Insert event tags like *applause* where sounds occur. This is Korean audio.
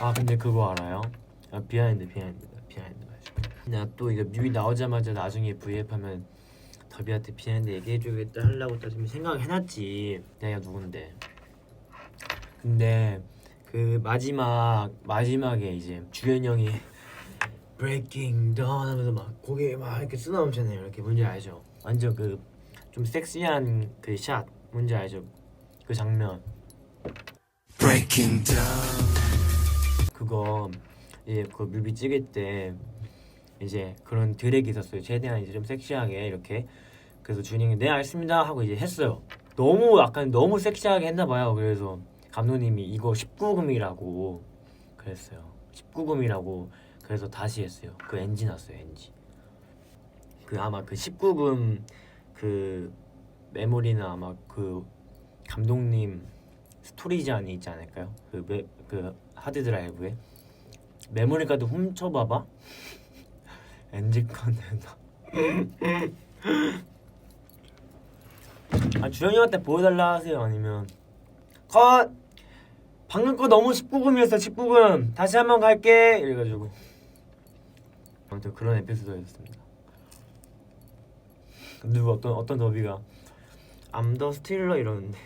아 근데 그거 알아요? 아, 비하인드 비하인드 비하인드 나또 이거 뮤비 나오자마자 나중에 V앱 하면 더비한테 비하인드 얘기해주겠다 하려고 또 지금 생각을 해놨지 내가 누군데 근데 그 마지막 마지막에 이제 주현 형이 *laughs* Breaking Dawn 하면서 막 고개 막 이렇게 쓰나엄잖아요 이렇게 뭔지 알죠? 완전 그 좀 섹시한 그 샷 뭔지 알죠? 그 장면 Breaking down. 그거 이제 그 뮤비 찍을 때 이제 그런 드랙이 있었어요. 최대한 이제 좀 섹시하게 이렇게 그래서 준영이 네 알겠습니다 하고 이제 했어요. 너무 약간 너무 섹시하게 했나 봐요. 그래서 감독님이 이거 19금이라고 그랬어요. 19금이라고 그래서 다시 했어요. 그 NG 났어요 NG. 그 아마 그 19금 그 메모리는 아마 그 감독님 스토리잔이 있지 않을까요? 그, 메, 그 하드 드라이브에. 메모리 카드 훔쳐봐봐. 컨텐츠. 아 주영이 형한테 보여달라 하세요 아니면. 컷! 방금 거 너무 19금이었어 19금. 다시 한 번 갈게. 이래가지고. 아무튼 그런 에피소드였습니다. 누구 어떤 어떤 더비가. 암더 스틸러 이러는데